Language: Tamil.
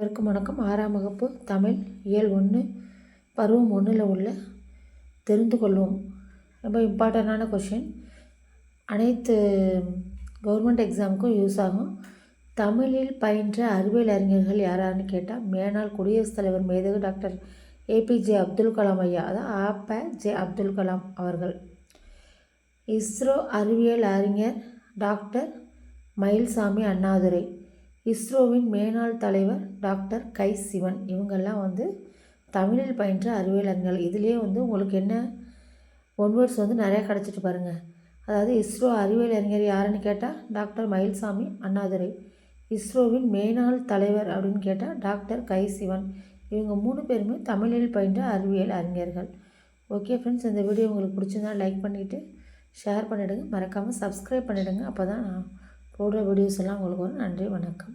அனைவருக்கும் வணக்கம். ஆறாம் வகுப்பு தமிழ் இயல் ஒன்று பருவம் ஒன்றில் உள்ள தெரிந்து கொள்வோம். ரொம்ப இம்பார்ட்டண்டான கொஷின் அனைத்து கவர்மெண்ட் எக்ஸாமுக்கும் யூஸ் ஆகும். தமிழில் பயின்ற அறிவியல் அறிஞர்கள் யாரான்னு கேட்டால் மேனால் குடியரசுத் தலைவர் மேதகு டாக்டர் ஏபிஜே அப்துல் கலாம் ஐயா அதான் ஆப்ப ஜே அப்துல் கலாம் அவர்கள். இஸ்ரோ அறிவியல் அறிஞர் டாக்டர் மயில்சாமி அண்ணாதுரை. இஸ்ரோவின் மேனாள் தலைவர் டாக்டர் கை சிவன். இவங்கெல்லாம் வந்து தமிழில் பயின்ற அறிவியல் அறிஞர்கள் இதுலேயே வந்து உங்களுக்கு என்ன ஒன் வந்து நிறையா கிடச்சிட்டு பாருங்கள் அதாவது இஸ்ரோ அறிவியல் அறிஞர் யாருன்னு கேட்டால் டாக்டர் மயில்சாமி அண்ணாதுரை. இஸ்ரோவின் மேனாள் தலைவர் அப்படின்னு கேட்டால் டாக்டர் கை சிவன். இவங்க மூணு பேருமே தமிழில் பயின்ற அறிவியல் அறிஞர்கள் ஓகே ஃப்ரெண்ட்ஸ் இந்த வீடியோ உங்களுக்கு பிடிச்சிருந்தா லைக் பண்ணிவிட்டு ஷேர் பண்ணிவிடுங்க மறக்காமல் சப்ஸ்கிரைப் பண்ணிவிடுங்க அப்போ தான் நான் போடுற வீடியோஸ் எல்லாம் உங்களுக்கு வரும் நன்றி வணக்கம்.